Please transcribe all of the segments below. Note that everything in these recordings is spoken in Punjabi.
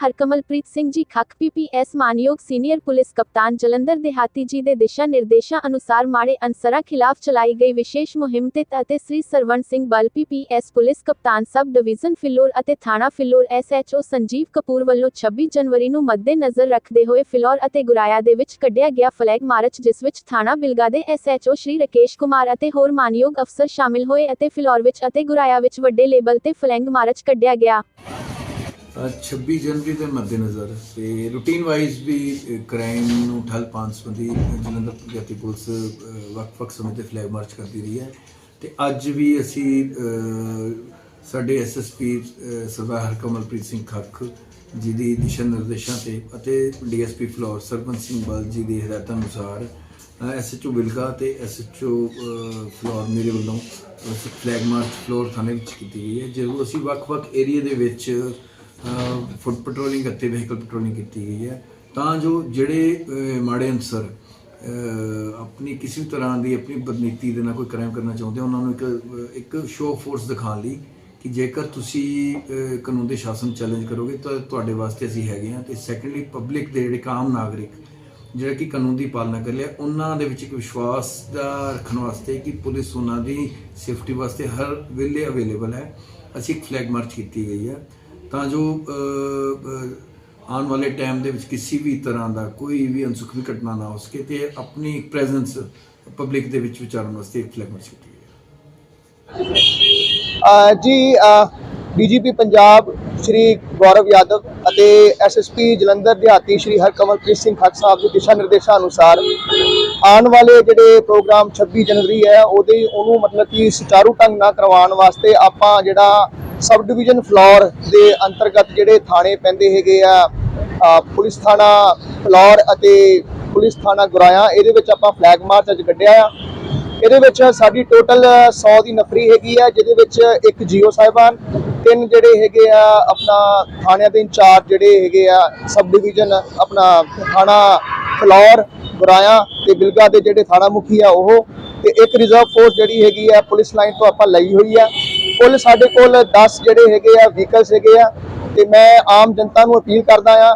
ਹਰਕਮਲਪ੍ਰੀਤ ਸਿੰਘ ਜੀ ਖੱਕ ਪੀਪੀਐਸ ਮਾਨਯੋਗ ਸੀਨੀਅਰ ਪੁਲਿਸ ਕਪਤਾਨ ਜਲੰਧਰ ਦਿਹਾਤੀ ਜੀ ਦੇ ਦਿਸ਼ਾ ਨਿਰਦੇਸ਼ਾਂ ਅਨੁਸਾਰ ਮਾੜੇ ਅਨਸਰਾਂ ਖਿਲਾਫ ਚਲਾਈ ਗਈ ਵਿਸ਼ੇਸ਼ ਮੁਹਿੰਮ ਤੇ ਅਤੇ ਸ੍ਰੀ ਸਰਵਣ ਸਿੰਘ ਬਲ ਪੀਪੀਐਸ ਪੁਲਿਸ ਕਪਤਾਨ ਸਬ ਡਿਵੀਜ਼ਨ ਫਿਲੌਰ ਅਤੇ ਥਾਣਾ ਫਿਲੌਰ ਐਸਐਚਓ ਸੰਜੀਵ ਕਪੂਰ ਵੱਲੋਂ 26 ਜਨਵਰੀ ਨੂੰ ਮੱਦੇਨਜ਼ਰ ਰੱਖਦੇ ਹੋਏ ਫਿਲੌਰ ਅਤੇ ਗੁਰਾਇਆ ਦੇ ਵਿੱਚ ਕੱਢਿਆ ਗਿਆ ਫਲੈਗ ਮਾਰਚ, ਜਿਸ ਵਿੱਚ ਥਾਣਾ ਬਿਲਗਾ ਦੇ ਐਸਐਚਓ ਸ਼੍ਰੀ ਰਕੇਸ਼ ਕੁਮਾਰ ਅਤੇ ਹੋਰ ਮਾਨਯੋਗ ਅਫਸਰ ਸ਼ਾਮਿਲ ਹੋਏ ਅਤੇ ਫਿਲੌਰ ਵਿੱਚ ਅਤੇ ਗੁਰਾਇਆ ਵਿੱਚ ਵੱਡੇ ਲੇਬਲ ਤੇ ਫਲੈਗ ਮਾਰਚ ਕੱਢਿਆ ਗਿਆ। 26 ਜਨਵਰੀ ਦੇ ਮੱਦੇਨਜ਼ਰ ਤੇ ਰੂਟੀਨ ਵਾਈਜ਼ ਵੀ ਕ੍ਰਾਈਮ ਨੂੰ ਠੱਲ ਪਾਉਣ ਸੰਬੰਧੀ ਜਲੰਧਰ ਪੰਜਾਬੀ ਪੁਲਿਸ ਅਹ, ਵੱਖ-ਵੱਖ ਸਮੇਂ ਤੇ ਫਲੈਗ ਮਾਰਚ ਕਰਦੀ ਰਹੀ ਹੈ। ਤੇ ਅੱਜ ਵੀ ਅਸੀਂ ਅਹ, ਸਾਡੇ ਐਸਐਸਪੀ ਸਰਦਾਰ ਹਰਕਮਲਪ੍ਰੀਤ ਸਿੰਘ ਖੱਖ ਜੀ ਦੀ ਦਿਸ਼ਾ ਨਿਰਦੇਸ਼ਾਂ ਤੇ ਅਤੇ ਡੀਐਸਪੀ ਫਲੋਰ ਸਰਪੰਚ ਸਿੰਘ ਬਲ ਜੀ ਦੀ ਹਦਾਇਤਾਂ ਅਨੁਸਾਰ ਐਸਐਚਓ ਬਿਲਗਾ ਤੇ ਐਸਐਚਓ ਫਲੋਰ ਮੇਰੇ ਵੱਲੋਂ ਫਲੈਗ ਮਾਰਚ ਫਲੋਰ ਥਾਣੇ ਵਿੱਚ ਕੀਤੀ ਗਈ ਹੈ। ਜਦੋਂ ਅਸੀਂ ਵੱਖ-ਵੱਖ ਏਰੀਆ ਦੇ ਵਿੱਚ ਫੁੱਟ ਪੈਟਰੋਲਿੰਗ ਅਤੇ ਵਹੀਕਲ ਪੈਟਰੋਲਿੰਗ ਕੀਤੀ ਗਈ ਹੈ। ਤਾਂ ਜੋ ਜਿਹੜੇ ਮਾੜੇ ਅਨਸਰ ਆਪਣੀ ਕਿਸੇ ਵੀ ਤਰ੍ਹਾਂ ਦੀ ਆਪਣੀ ਬਦਨੀਤੀ ਦੇ ਨਾਲ ਕੋਈ ਕ੍ਰਾਈਮ ਕਰਨਾ ਚਾਹੁੰਦੇ ਉਹਨਾਂ ਨੂੰ ਇੱਕ ਇੱਕ ਸ਼ੋਅ ਫੋਰਸ ਦਿਖਾਉਣ ਲਈ ਕਿ ਜੇਕਰ ਤੁਸੀਂ ਕਾਨੂੰਨ ਦੇ ਸ਼ਾਸਨ ਚੈਲੰਜ ਕਰੋਗੇ ਤਾਂ ਤੁਹਾਡੇ ਵਾਸਤੇ ਅਸੀਂ ਹੈਗੇ ਹਾਂ। ਤੇ ਸੈਕੰਡਲੀ ਪਬਲਿਕ ਦੇ ਜਿਹੜੇ ਆਮ ਨਾਗਰਿਕ, ਜਿਹੜਾ ਕਿ ਕਾਨੂੰਨ ਦੀ ਪਾਲਣਾ ਕਰ ਲਿਆ ਉਹਨਾਂ ਦੇ ਵਿੱਚ ਇੱਕ ਵਿਸ਼ਵਾਸ ਦਾ ਰੱਖਣ ਵਾਸਤੇ ਕਿ ਪੁਲਿਸ ਉਹਨਾਂ ਦੀ ਸੇਫਟੀ ਵਾਸਤੇ ਹਰ ਵੇਲੇ ਅਵੇਲੇਬਲ ਹੈ। ਅਸੀਂ ਇੱਕ ਫਲੈਗ ਮਾਰਚ ਕੀਤੀ ਗਈ ਹੈ। ਤਾਂ ਜੋ ਆਉਣ ਵਾਲੇ ਟਾਈਮ ਦੇ ਵਿੱਚ ਕਿਸੇ ਵੀ ਤਰ੍ਹਾਂ ਦਾ ਕੋਈ ਵੀ ਅਨਸੁਖਵੀ ਘਟਨਾ ਨਾ ਹੋ ਸਕੇ ਤੇ ਆਪਣੀ ਪ੍ਰੈਜ਼ੈਂਸ ਪਬਲਿਕ ਦੇ ਵਿੱਚ ਵਿਚਾਰਨ ਵਾਸਤੇ ਇੱਕ ਫਲੈਗ ਮਾਰਚ ਕੀਤੀ ਹੈ। ਜੀ ਡੀਜੀਪੀ ਪੰਜਾਬ ਸ਼੍ਰੀ ਗੌਰਵ ਯਾਦਵ ਅਤੇ ਐਸਐਸਪੀ ਜਲੰਧਰ ਦਿਹਾਤੀ ਸ਼੍ਰੀ ਹਰਕਮਲਪ੍ਰੀਤ ਸਿੰਘ ਖੱਟ ਸਾਹਿਬ ਦੇ ਦਿਸ਼ਾ ਨਿਰਦੇਸ਼ਾਂ ਅਨੁਸਾਰ ਆਉਣ ਵਾਲੇ ਜਿਹੜੇ ਪ੍ਰੋਗਰਾਮ 26 ਜਨਵਰੀ ਹੈ, ਉਹਦੇ, ਉਹਨੂੰ ਮਤਲਬ ਕਿ ਸੁਚਾਰੂ ਢੰਗ ਨਾਲ ਕਰਵਾਉਣ ਵਾਸਤੇ ਆਪਾਂ ਜਿਹੜਾ ਸਬ ਡਿਵੀਜ਼ਨ ਫਲੋਰ ਦੇ ਅੰਤਰਗਤ ਜਿਹੜੇ ਥਾਣੇ ਪੈਂਦੇ ਹੈਗੇ ਆ ਪੁਲਿਸ ਥਾਣਾ ਫਲੋਰ ਅਤੇ ਪੁਲਿਸ ਥਾਣਾ ਗੁਰਾਇਆ, ਇਹਦੇ ਵਿੱਚ ਆਪਾਂ ਫਲੈਗ ਮਾਰਚ ਅੱਜ ਕੱਢਿਆ ਆ। ਇਹਦੇ ਵਿੱਚ ਸਾਡੀ ਟੋਟਲ 100 ਦੀ ਨਫਰੀ ਹੈਗੀ ਆ, ਜਿਹਦੇ ਵਿੱਚ ਇੱਕ ਜੀਓ ਸਾਹਿਬਾਨ, ਤਿੰਨ ਜਿਹੜੇ ਹੈਗੇ ਆ, ਆਪਣਾ ਥਾਣਿਆਂ ਦੇ ਇੰਚਾਰਜ ਜਿਹੜੇ ਹੈਗੇ ਆ, ਸਬ ਡਿਵੀਜ਼ਨ ਆਪਣਾ ਥਾਣਾ ਫਲੌਰ, ਗੁਰਾਇਆ ਤੇ ਬਿਲਗਾ ਦੇ ਜਿਹੜੇ ਥਾਣਾ ਮੁਖੀ ਆ ਉਹ, ਤੇ ਇੱਕ ਰਿਜ਼ਰਵ ਫੋਰਸ ਜਿਹੜੀ ਹੈਗੀ ਆ, ਪੁਲਿਸ ਲਾਈਨ ਤੋਂ ਆਪਾਂ ਲਈ ਹੋਈ ਆ। ਕੁੱਲ, ਸਾਡੇ ਕੋਲ 10 ਜਿਹੜੇ ਹੈਗੇ ਆ ਵਹੀਕਲਸ ਹੈਗੇ ਆ, ਤੇ ਮੈਂ ਆਮ ਜਨਤਾ ਨੂੰ ਅਪੀਲ ਕਰਦਾ ਆ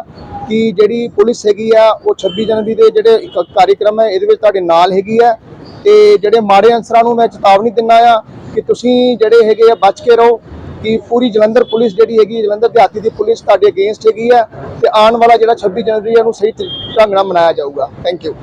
ਕਿ ਜਿਹੜੀ ਪੁਲਿਸ ਹੈਗੀ ਆ, ਉਹ 26 ਜਨਵਰੀ ਦੇ ਜਿਹੜੇ ਕਾਰਜਕ੍ਰਮ ਹੈ, ਇਹਦੇ ਵਿੱਚ ਤੁਹਾਡੇ ਨਾਲ ਹੈਗੀ ਆ, ਤੇ ਜਿਹੜੇ ਮਾੜੇ ਅਨਸਰਾਂ ਨੂੰ ਮੈਂ ਚੇਤਾਵਨੀ ਦਿੰਦਾ ਆ ਕਿ ਤੁਸੀਂ ਜਿਹੜੇ ਹੈਗੇ ਆ, ਬਚ ਕੇ ਰਹੋ, ਕਿ ਪੂਰੀ ਜਲੰਧਰ ਪੁਲਿਸ ਜਿਹੜੀ ਹੈਗੀ, ਜਲੰਧਰ ਦਿਹਾਤੀ ਦੀ ਪੁਲਿਸ ਤੁਹਾਡੇ ਅਗੇਂਸਟ ਹੈਗੀ ਆ, ਤੇ ਆਉਣ ਵਾਲਾ ਜਿਹੜਾ 26 ਜਨਵਰੀ ਹੈ ਉਹਨੂੰ ਸਹੀ ਢੰਗ ਨਾਲ ਮਨਾਇਆ ਜਾਊਗਾ। Thank you